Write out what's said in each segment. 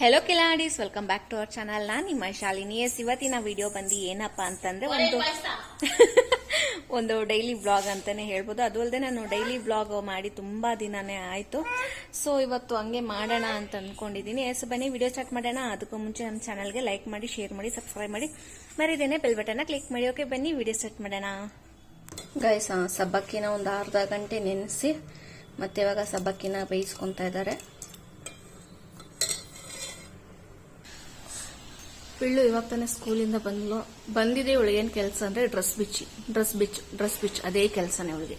Hello ಕಿಲಾಡೀಸ್ welcome back to our channel ನಾನು ನಿಮ್ಮ Shalini. S ಇವತ್ತಿನ ವಿಡಿಯೋ ಬಂದು ಏನಪ್ಪಾ ಅಂತಂದ್ರೆ ಒಂದು ಒಂದು ಡೈಲಿ ಬ್ಲಾಗ್ ಅಂತಾನೆ ಹೇಳ್ಬೋದು. ಅದು ಅಲ್ಲದೆ ನಾನು ಡೈಲಿ ಬ್ಲಾಗ್ ಮಾಡಿ ತುಂಬಾ ದಿನನೇ ಆಯ್ತು. ಸೊ ಇವತ್ತು ಹಂಗೆ ಮಾಡೋಣ ಅಂತ ಅನ್ಕೊಂಡಿದ್ದೀನಿ ಎಸ್ ಬನ್ನಿ ವಿಡಿಯೋ ಸ್ಟಾರ್ಟ್ ಮಾಡೋಣ. ಅದಕ್ಕೂ ಮುಂಚೆ ನಮ್ಮ ಚಾನಲ್ಗೆ ಲೈಕ್ ಮಾಡಿ ಶೇರ್ ಮಾಡಿ ಸಬ್ಸ್ಕ್ರೈಬ್ ಮಾಡಿ. ಮರಿದೇನೆ ಬೆಲ್ ಬಟನ್ನ ಕ್ಲಿಕ್ ಮಾಡಿ. ಓಕೆ ಬನ್ನಿ ವಿಡಿಯೋ ಸ್ಟಾರ್ಟ್ ಮಾಡೋಣ. ಗೈಸ್ ಸಬ್ಬಕ್ಕಿನ ಒಂದು ಅರ್ಧ ಗಂಟೆ ನೆನೆಸಿ ಮತ್ತೆ ಇವಾಗ ಸಬ್ಬಕ್ಕಿನ ಬೇಯಿಸ್ಕೊತಾ ಇದ್ದಾರೆ. ಪಿಳ್ಳು ಇವಾಗ ತಾನೇ ಸ್ಕೂಲಿಂದ ಬಂದ್ಲು. ಬಂದಿದೆ ಇವಳಿಗೇನು ಕೆಲಸ ಅಂದ್ರೆ ಡ್ರೆಸ್ ಬಿಚ್ಚಿ. ಡ್ರೆಸ್ ಬಿಚ್ಚು ಡ್ರೆಸ್ ಬಿಚ್ ಅದೇ ಕೆಲಸನೇ ಇವಳಿಗೆ.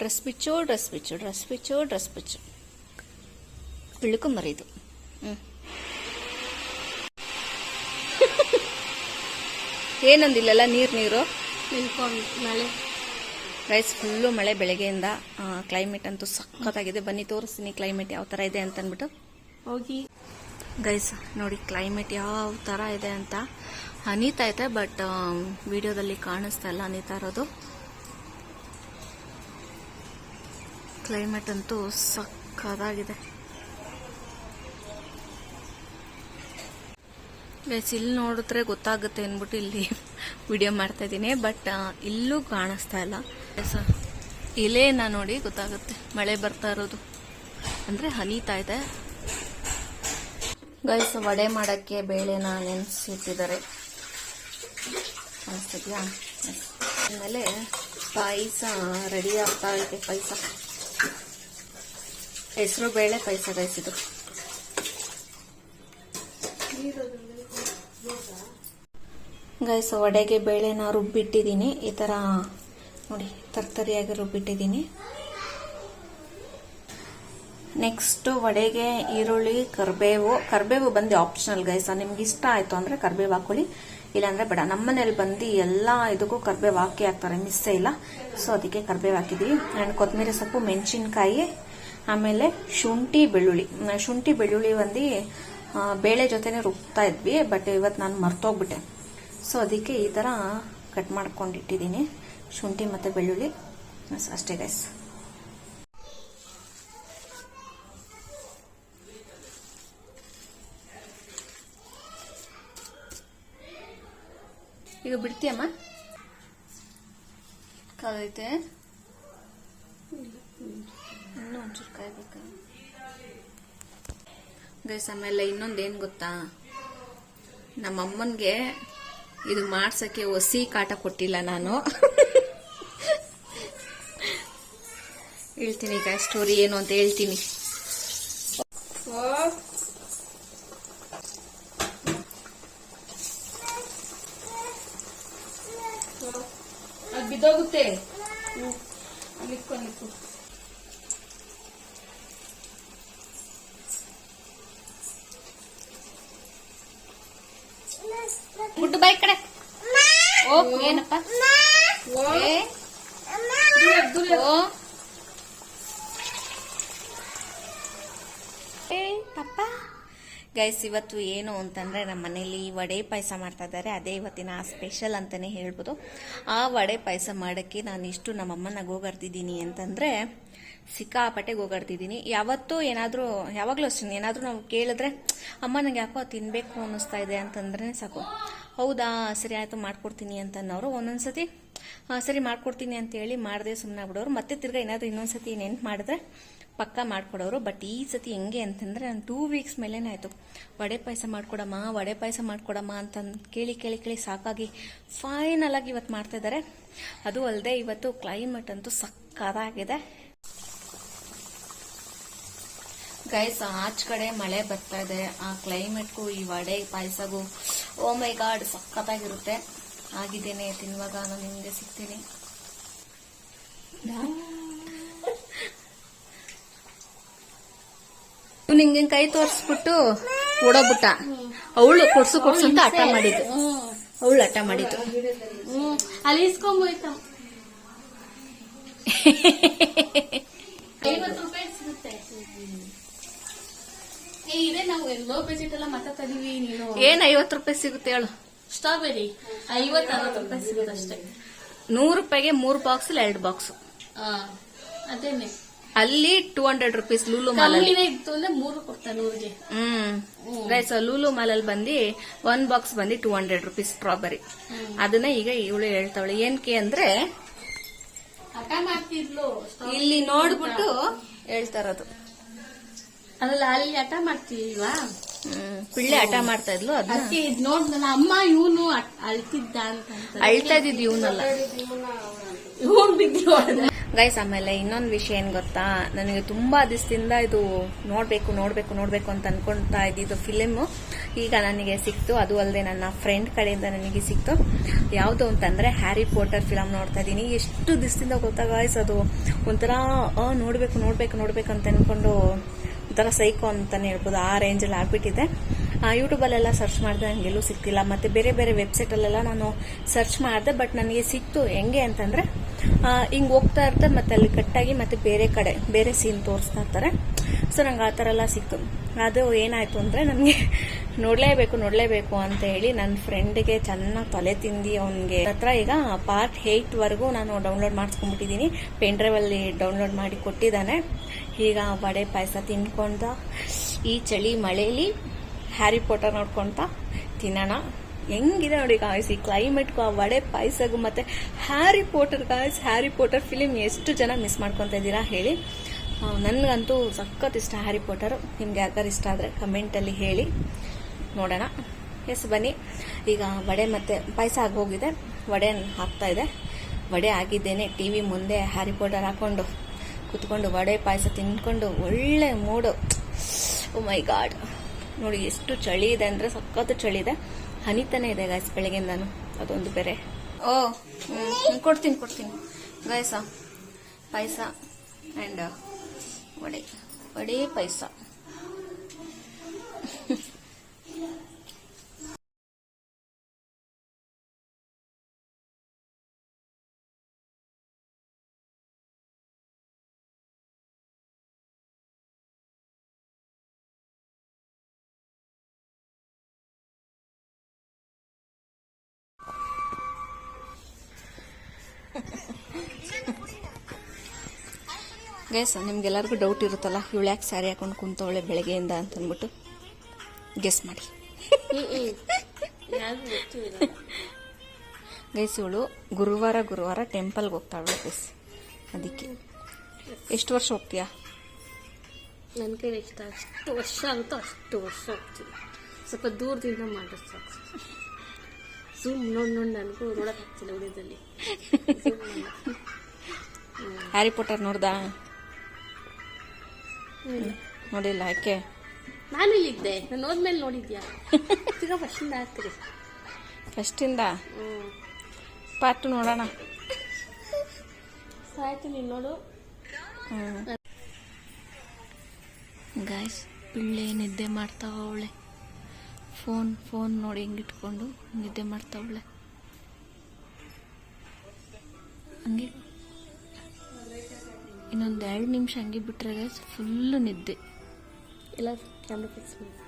ಡ್ರೆಸ್ ಬಿಚ್ಚು ಡ್ರೆಸ್ ಬಿಚ್ಚು ಡ್ರೆಸ್ ಬಿಚ್ಚು ಡ್ರೆಸ್ ಬಿಚ್ಚು. ಪಿಳ್ಳುಕು ಮರೀದು. ಏನಂದಿಲ್ಲಲ್ಲ ನೀರು ನೀರು? ನಿಲ್ಕೊಂಡು ಮಳೆ. ರೈಸ್ ಫುಲ್ಲು ಮಳೆ ಬೆಳಗ್ಗೆಯಿಂದ ಕ್ಲೈಮೇಟ್ ಅಂತೂ ಸಖತ್ತಾಗಿದೆ. ಬನ್ನಿ ತೋರಿಸ್ತೀನಿ ಕ್ಲೈಮೇಟ್ ಯಾವ ಥರ ಇದೆ ಅಂತ ಅಂದ್ಬಿಟ್ಟು ಹೋಗಿ. ಗೈಸ್ ನೋಡಿ ಕ್ಲೈಮೇಟ್ ಯಾವ ಥರ ಇದೆ ಅಂತ ಹನಿತಾ ಇದೆ ಬಟ್ ವಿಡಿಯೋದಲ್ಲಿ ಕಾಣಿಸ್ತಾ ಇಲ್ಲ ಹನಿತಾ ಇರೋದು. ಕ್ಲೈಮೇಟ್ ಅಂತೂ ಸಕ್ಕದಾಗಿದೆ. ಗೈಸ್ ಇಲ್ಲಿ ನೋಡಿದ್ರೆ ಗೊತ್ತಾಗುತ್ತೆ ಅಂದ್ಬಿಟ್ಟು ಇಲ್ಲಿ ವಿಡಿಯೋ ಮಾಡ್ತಾ ಇದ್ದೀನಿ ಬಟ್ ಇಲ್ಲೂ ಕಾಣಿಸ್ತಾ ಇಲ್ಲ. ಗೈಸ್ ಇಲೇನ ನೋಡಿ ಗೊತ್ತಾಗುತ್ತೆ, ಮಳೆ ಬರ್ತಾ ಇರೋದು. ಅಂದ್ರೆ ಹನಿತಾ ಇದೆ. ಗೈಸ್, ವಡೆ ಮಾಡಕ್ಕೆ ಬೇಳೆನ ನೆನೆಸಿಟ್ಟಿದ್ದಾರೆ. ಅನಿಸ್ತಿದ್ಯಾ. ಆಮೇಲೆ ಪಾಯಸ ರೆಡಿ ಆಗ್ತಾ ಇದೆ, ಪಾಯಸ. ಹೆಸರು ಬೇಳೆ, ಪಾಯಸ ಗೈಸ್ ಇದು. ಗೈಸ್ ವಡೆಗೆ ಬೇಳೆನ ರುಬ್ಬಿಟ್ಟಿದ್ದೀನಿ. ಈ ಥರ ನೋಡಿ, ತರ್ತರಿಯಾಗಿ ರುಬ್ಬಿಟ್ಟಿದ್ದೀನಿ. ನೆಕ್ಸ್ಟ್ ವಡೆಗೆ ಈರುಳ್ಳಿ, ಕರಿಬೇವು. ಕರಿಬೇವು ಬಂದು ಆಪ್ಷನಲ್ ಗೈಸ್ ನಿಮ್ಗೆ ಇಷ್ಟ ಆಯ್ತು ಅಂದ್ರೆ ಕರಿಬೇವು ಹಾಕೊಳ್ಳಿ. ಇಲ್ಲಾಂದ್ರೆ ಬೇಡ. ನಮ್ಮನೇಲಿ ಬಂದು ಎಲ್ಲ ಇದಕ್ಕೂ ಕರ್ಬೇವು ಹಾಕಿ ಹಾಕ್ತಾರೆ. ಮಿಸ್ಸೇ ಇಲ್ಲ. ಸೊ ಅದಕ್ಕೆ ಕರಿಬೇವು ಹಾಕಿದ್ವಿ. ಆ್ಯಂಡ್ ಕೊತ್ತಂಬರಿ ಸೊಪ್ಪು, ಮೆಣಸಿನ್ಕಾಯಿ, ಆಮೇಲೆ ಶುಂಠಿ, ಬೆಳ್ಳುಳ್ಳಿ. ಶುಂಠಿ, ಬೆಳ್ಳುಳ್ಳಿ ಬಂದು ಬೇಳೆ ಜೊತೆನೆ ರುಬ್ತಾ ಇದ್ವಿ. ಬಟ್ ಇವತ್ತು ನಾನು ಮರ್ತೋಗ್ಬಿಟ್ಟೆ. ಸೊ ಅದಕ್ಕೆ ಈ ಥರ ಕಟ್ ಮಾಡ್ಕೊಂಡಿಟ್ಟಿದ್ದೀನಿ ಶುಂಠಿ ಮತ್ತು ಬೆಳ್ಳುಳ್ಳಿ. ಅಷ್ಟೇ ಗೈಸ್ ಈಗ ಬಿಡ್ತೀಯಮ್ಮ ಕಾಲೈತೆ. ಇನ್ನೂ ಒಂಚೂರು ಕಾಯ್ಬೇಕ. ಗೈಸ್ ಆಮೇಲೆ ಇನ್ನೊಂದೇನು ಗೊತ್ತಾ? ನಮ್ಮಮ್ಮನಿಗೆ ಇದು ಮಾಡ್ಸೋಕ್ಕೆ ಒಸಿ ಕಾಟ ಕೊಟ್ಟಿಲ್ಲ ನಾನು. ಹೇಳ್ತೀನಿ ಈಗ ಸ್ಟೋರಿ ಏನು ಅಂತ ಹೇಳ್ತೀನಿ. ಬಿದ್ದೋಗುತ್ತೆ ನಿಕ್ಕು ನಿಕ್ಕು ಗುಡ್ಡು ಬಾಯ್ ಕಡೆ ಓ ಏನಪ್ಪ ಏ, ಓ ಏ ಪಪ್ಪ ಗೈಸ್ ಇವತ್ತು ಏನು ಅಂತಂದ್ರೆ ನಮ್ಮ ಮನೇಲಿ ವಡೆ ಪಾಯಸ ಮಾಡ್ತಾ ಇದ್ದಾರೆ. ಅದೇ ಇವತ್ತಿನ ಸ್ಪೆಷಲ್ ಅಂತಾನೆ ಹೇಳ್ಬೋದು. ಆ ವಡೆ ಪಾಯಸ ಮಾಡಕ್ಕೆ ನಾನು ಇಷ್ಟು ನಮ್ಮಮ್ಮನ ಗೋಗಾಡ್ತಿದ್ದೀನಿ ಅಂತಂದ್ರೆ ಸಿಕ್ಕಾಪಟ್ಟೆ ಗೋಗಾಡ್ತಿದ್ದೀನಿ ಯಾವತ್ತೂ ಏನಾದರೂ, ಯಾವಾಗಲೂ ಅಷ್ಟೇ ಏನಾದರೂ ನಾವು ಕೇಳಿದ್ರೆ, ಅಮ್ಮ ನನಗೆ ಯಾಕೋ ತಿನ್ನಬೇಕು ಅನ್ನಿಸ್ತಾ ಇದೆ ಅಂತಂದ್ರೆ ಸಾಕು. ಹೌದಾ, ಸರಿ ಆಯಿತು, ಮಾಡ್ಕೊಡ್ತೀನಿ ಅಂತನ್ನೋರು ಒಂದೊಂದ್ಸತಿ. ಸತಿ ಸರಿ, ಮಾಡ್ಕೊಡ್ತೀನಿ ಅಂತ ಹೇಳಿ ಮಾಡದೆ ಸುಮ್ಮನೆ ಬಿಡೋರು ಮತ್ತೆ ತಿರ್ಗಾ ಏನಾದರೂ ಇನ್ನೊಂದ್ಸತಿ ನೆನ್ಪು ಮಾಡಿದ್ರೆ ಪಕ್ಕ ಮಾಡ್ಕೊಡೋರು. ಬಟ್ ಈ ಸತಿ ಹೆಂಗೆ ಅಂತಂದ್ರೆ ನಾನು ಟೂ ವೀಕ್ಸ್ ಮೇಲೇನೆ ಆಯಿತು. ವಡೆ ಪಾಯಸ ಮಾಡ್ಕೊಡಮ್ಮ, ವಡೆ ಪಾಯಸ ಮಾಡ್ಕೊಡಮ್ಮ ಅಂತ ಕೇಳಿ ಕೇಳಿ ಕೇಳಿ ಸಾಕಾಗಿ ಫೈನಲ್ ಆಗಿ ಇವತ್ತು ಮಾಡ್ತಾ ಇದ್ದಾರೆ ಅದು ಅಲ್ಲದೆ ಇವತ್ತು ಕ್ಲೈಮೇಟ್ ಅಂತೂ ಸಕ್ಕದಾಗಿದೆ ಗೈಸ್ ಆಚ ಕಡೆ ಮಳೆ ಬರ್ತಾ ಇದೆ. ಆ ಕ್ಲೈಮೇಟ್ಗೂ ಈ ವಡೆ ಪಾಯಸಗೂ ಓ ಮೈ ಗಾಡ್ ಸಕ್ಕತ್ತಾಗಿರುತ್ತೆ. ಆಗಿದ್ದೇನೆ, ತಿನ್ನುವಾಗ ನಾನು ನಿಮಗೆ ಸಿಗ್ತೀನಿ. ಇವ್ನು ಹಿಂಗೆ ಕೈ ತೋರಿಸ್ಬಿಟ್ಟು ಓಡೋಗ್ಬಿಟ್ಟ. ಅವಳು ಕೊಡ್ಸು ಕೊಡ್ಸು ಅಂತ ಹಠ ಮಾಡಿದ್ದು. ಅವಳು ಹಠ ಮಾಡಿದ್ದು. ಅಲ್ಲಿ ಇಸ್ಕೊಂಬೋಯ್ತಮ್ಮ ಐವತ್ತು ರೂಪಾಯಿ ಸಿಗುತ್ತೆ. ಏ ಇದೆ ನಾವು ಎಲ್ಲೋ ಬಜೆಟ್ ಎಲ್ಲ ಮಾತಾಡ್ತಿದೀವಿ ನೀನು. ಏನ್ ಐವತ್ತು ರೂಪಾಯಿ ಸಿಗುತ್ತೆ ಹೇಳು. ಸ್ಟ್ರಾಬೆರಿ ಐವತ್ತು ಅರವತ್ತು ರೂಪಾಯಿ ಸಿಗುತ್ತೆ ಅಷ್ಟೇ. ನೂರು ರೂಪಾಯಿಗೆ ಮೂರು ಬಾಕ್ಸ್ ಎರಡು ಬಾಕ್ಸ್ ಅದೇನೆ. ಅಲ್ಲಿ two hundred rupees Lulu mall ಅಲ್ಲಿ. ಕಮ್ಮಿನೇ ಇತ್ತು ಅಂದ್ರೆ ಮೂರು ಕೊಡ್ತಾರೆ ಹ್ಮ್. ಗೈಸ್ ಲೂಲು ಮಾಲ್ ಅಲ್ಲಿ ಬಂದು ಒನ್ ಬಾಕ್ಸ್ ಬಂದು ಟೂ ಹಂಡ್ರೆಡ್ ರುಪೀಸ್ ಸ್ಟ್ರಾಬೆರಿ ಅದನ್ನ ಈಗ ಇವಳು ಹೇಳ್ತಾವಳೆ ಏನ್ಕೆ ಅಂದ್ರೆ ಹಠ ಮಾಡ್ತಿದ್ಲು ಇಲ್ಲಿ ನೋಡ್ಬಿಟ್ಟು ಹೇಳ್ತಾರದು. ಅದಲ್ಲ ಅದ್ರಲ್ಲಿ ಅಲ್ಲಿ ಹಠ ಮಾಡ್ತೀಲ್ವಾ ಹ್ಮ್ ಪಿಳ್ಳೆ ಹಠ ಮಾಡ್ತಾ ಇದ್ಲು ಅದನ್ನ ಅದಕ್ಕೆ ಇದ್ ನೋಡ್ದಲ್ಲ ಅಮ್ಮ ಇವನು ಅಳ್ತಿದ್ದ ಅಂತ ಅಳ್ತಾ ಇದ್ದಿದ್ ಇವನಲ್ಲ. ಇವನ್ ಬಿದ್ದು ಗೈಸ್ ಆಮೇಲೆ ಇನ್ನೊಂದು ವಿಷಯ ಏನು ಗೊತ್ತಾ? ನನಗೆ ತುಂಬಾ ದಿವಸದಿಂದ ಇದು ನೋಡಬೇಕು ನೋಡಬೇಕು ನೋಡಬೇಕು ಅಂತ ಅನ್ಕೊಂತಾ ಇದ್ದಿದ್ದು ಫಿಲಿಮ್ ಈಗ ನನಗೆ ಸಿಕ್ತು, ಅದು ಅಲ್ಲದೆ ನನ್ನ ಫ್ರೆಂಡ್ ಕಡೆಯಿಂದ ನನಗೆ ಸಿಕ್ತು. ಯಾವುದು ಅಂತಂದ್ರೆ ಹ್ಯಾರಿ ಪೋಟರ್ ಫಿಲಮ್ ನೋಡ್ತಾ ಇದ್ದೀನಿ. ಎಷ್ಟು ದಿವಸದಿಂದ ಗೊತ್ತಾ ಗಾಯ್ಸ್ ಅದು ಒಂಥರ ನೋಡಬೇಕು ನೋಡಬೇಕು ನೋಡಬೇಕು ಅಂತ ಅನ್ಕೊಂಡು ಒಂಥರ ಸೈಕೋ ಅಂತಲೇ ಹೇಳ್ಬೋದು. ಆ ರೇಂಜಲ್ಲಿ ಆಗ್ಬಿಟ್ಟಿದೆ. ಯೂಟ್ಯೂಬಲ್ಲೆಲ್ಲ ಸರ್ಚ್ ಮಾಡಿದೆ ನನಗೆಲ್ಲೂ ಸಿಕ್ತಿಲ್ಲ ಮತ್ತು ಬೇರೆ ಬೇರೆ ವೆಬ್ಸೈಟಲ್ಲೆಲ್ಲ ನಾನು ಸರ್ಚ್ ಮಾಡಿದೆ ಬಟ್ ನನಗೆ ಸಿಕ್ತು. ಹೆಂಗೆ ಅಂತಂದರೆ ಹಿಂಗೆ ಹೋಗ್ತಾ ಇರ್ತಾರೆ ಮತ್ತು ಅಲ್ಲಿ ಕಟ್ಟಾಗಿ ಮತ್ತು ಬೇರೆ ಕಡೆ, ಬೇರೆ ಸೀನ್ ತೋರಿಸ್ತಾ ಇರ್ತಾರೆ. ಸೊ ನಂಗೆ ಆ ಥರ ಎಲ್ಲ ಸಿಕ್ತು. ಅದು ಏನಾಯಿತು ಅಂದರೆ, ನನಗೆ ನೋಡಲೇಬೇಕು ನೋಡಲೇಬೇಕು ಅಂತ ಹೇಳಿ ನನ್ನ ಫ್ರೆಂಡ್ಗೆ ಚೆನ್ನಾಗಿ ತಲೆ ತಿಂದು ಅವನಿಗೆ. ಹತ್ರ ಈಗ ಪಾರ್ಟ್ ಏಯ್ಟ್ವರೆಗೂ ನಾನು ಡೌನ್ಲೋಡ್ ಮಾಡಿಸ್ಕೊಂಡ್ಬಿಟ್ಟಿದ್ದೀನಿ. ಪೆನ್ ಡ್ರೈವಲ್ಲಿ ಡೌನ್ಲೋಡ್ ಮಾಡಿ ಕೊಟ್ಟಿದ್ದಾನೆ. ಈಗ ವಡೆ ಪಾಯಸ ತಿನ್ಕೊಂಡ, ಈ ಚಳಿ ಮಳೆಯಲ್ಲಿ ಹ್ಯಾರಿ ಪೋಟರ್ ನೋಡ್ಕೊಂತ ತಿನ್ನೋಣ. ಹೆಂಗಿದೆ ನೋಡಿ ಗಾಯ್ಸ್ ಈ ಕ್ಲೈಮೇಟ್ಗೂ ಆ ವಡೆ ಪಾಯಸಗೂ ಮತ್ತೆ Harry Potter guys Harry Potter film ಎಷ್ಟು ಜನ ಮಿಸ್ ಮಾಡ್ಕೊತ ಇದ್ದೀರಾ ಹೇಳಿ. ನನಗಂತೂ ಸಖತ್ ಇಷ್ಟ ಹ್ಯಾರಿ ಪೋಟರ್. ನಿಮ್ಗೆ ಯಾವ್ದಾರು ಇಷ್ಟ ಆದರೆ ಕಮೆಂಟಲ್ಲಿ ಹೇಳಿ. ನೋಡೋಣ. ಎಸ್ ಬನ್ನಿ. ಈಗ ವಡೆ ಮತ್ತೆ ಪಾಯಸ ಆಗೋಗಿದೆ. ವಡೆ ಹಾಕ್ತಾ ಇದೆ. ವಡೆ ಆಗಿದ್ದೇನೆ. ಟಿ ವಿ ಮುಂದೆ ಹ್ಯಾರಿ ಪೋಟರ್ ಹಾಕೊಂಡು ಕುತ್ಕೊಂಡು ವಡೆ ಪಾಯಸ ತಿನ್ಕೊಂಡು ಒಳ್ಳೆ ಮೂಡು ಓ ಮೈ ಗಾಡ್ ನೋಡಿ, ಎಷ್ಟು ಚಳಿ ಇದೆ ಅಂದ್ರೆ ಸಖತ್ತು ಚಳಿ ಇದೆ. ಹನಿತಾನೆ ಇದೆ ಗಾಯ್ಸ್ ನಾನು ಅದೊಂದು ಬೇರೆ. ಓ ಕೊಡ್ತೀನಿ ಕೊಡ್ತೀನಿ. ಗಾಯಸ ಪಾಯಸ ಆ್ಯಂಡ್ ವಡೆ. ವಡೆ, ಪಾಯಸ. ಗೈಸ್ ನಿಮ್ಗೆಲ್ಲರಿಗೂ ಡೌಟ್ ಇರುತ್ತಲ್ಲ ಇವಳು ಯಾಕೆ ಸ್ಯಾರಿ ಹಾಕೊಂಡು ಕುಂತವಳೆ ಬೆಳಗ್ಗೆಯಿಂದ ಅಂತ ಅಂದ್ಬಿಟ್ಟು ಗೆಸ್ ಮಾಡಿ. ಗೈಸ್ ಇವಳು ಗುರುವಾರ ಗುರುವಾರ ಟೆಂಪಲ್ಗೆ ಹೋಗ್ತಾಳೆ ಗೈಸ್ ಅದಕ್ಕೆ. ಎಷ್ಟು ವರ್ಷ ಹೋಗ್ತೀಯಾ? ನನ್ನ ಕೈಲಿ ಇಷ್ಟ ಅಷ್ಟು ವರ್ಷ ಆಗುತ್ತೋ ಅಷ್ಟು ವರ್ಷ ಹೋಗ್ತೀನಿ. ಸ್ವಲ್ಪ ದೂರದಿಂದ ಮಾಡಿದ್ರೆ ಸಾಕು. ಝೂಮ್ ನೋಡಿ ನೋಡಿ ನನಗೂ ನೋಡಕ್ಕೆ ಆಗ್ತಿಲ್ಲ ಉಳಿದಲ್ಲಿ ಹ್ಯಾರಿ ಪೋಟರ್ ನೋಡ್ದಾ? ನೋಡಿಲ್ಲ ಯಾಕೆ? ನಾನು ಇಲ್ಲಿದ್ದೆ. ನಾನು ಹೋದ್ಮೇಲೆ ನೋಡಿದ್ಯಾ? ಈಗ ಫಸ್ಟಿಂದ ಹಾಕ್ತೀರಿ ಫಸ್ಟಿಂದ ಇಂದ? ಪಾರ್ಟ್ ನೋಡೋಣ. ಆಯ್ತು ನೀನು ನೋಡು. ಗಾಯ್ಸ್ ಪಿಳ್ಳೆ ನಿದ್ದೆ ಮಾಡ್ತಾವಳೆ ಫೋನ್ ಫೋನ್ ನೋಡಿ ಹಿಂಗಿಟ್ಕೊಂಡು ನಿದ್ದೆ ಮಾಡ್ತಾವಳೆ ಹಂಗೆ ಇನ್ನೊಂದು ಎರಡು ನಿಮಿಷ ಹಂಗೆ ಬಿಟ್ಟರೆ ಫುಲ್ಲು ನಿದ್ದೆ. ಎಲ್ಲ ಕ್ಯಾಮ್ರಾ ಫಿಕ್ಸ್ ಮಾಡಿ.